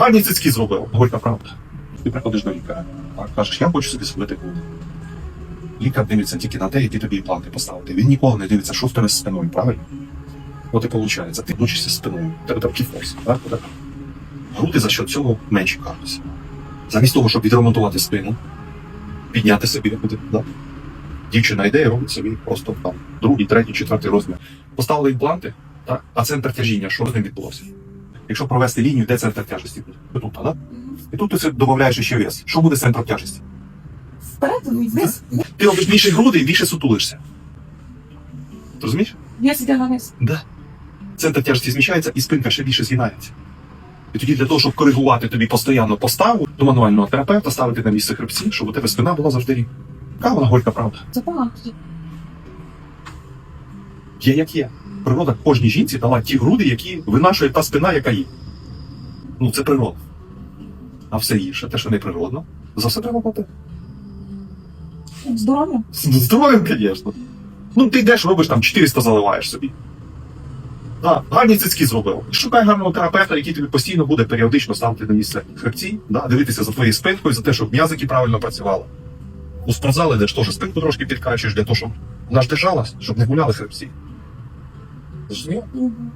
гарні цицьки зробив. Горька правда. Ти приходиш до лікаря, так, кажеш, я хочу собі зробити груди. Лікар дивиться тільки на те, які тобі імпланти поставити. Він ніколи не дивиться, що в тебе з спиною, правильно? От і виходить, ти мучишся спиною, тебе там кіфос, так? так? Груди за що цього менше кажуться. Замість того, щоб відремонтувати спину, підняти собі да? дівчина йде і робить собі просто там другий, третій, четвертий розмір. Поставили імпланти, так? а центр тяжіння, що з ним відбулося? Якщо провести лінію, де центр тяжесті буде? Тут, так? І тут ти це додаєш ще вес. Що буде з центром тяжесті? Вперед, вниз. Ти робиш більше груди і більше сутулишся. Ти розумієш? Вес іде на низ. Да. Центр тяжесті зміщається і спинка ще більше згинається. І тоді для того, щоб коригувати тобі постійно поставу до мануального терапевта, ставити на місце хребці, щоб у тебе спина була завжди рівна. Яка вона горька правда? Це погано. Є як є. Природа кожній жінці дала ті груди, які винашує та спина, яка є. Ну, це природа. А все інше, те, що не природно, за все треба платити. Здоров'я. Здоров'ям, звісно. Ну, ти йдеш, робиш там 400 заливаєш собі. Да, гарні цицьки зробив. Шукай гарного терапевта, який тобі постійно буде періодично ставити на місце хребці, да, дивитися за твоєю спинкою, за те, щоб м'язики правильно працювали. У спортзали, де ж теж спинку трошки підкачуєш, для того, щоб вона ж держалась, щоб не гуляли хребці. Мгм.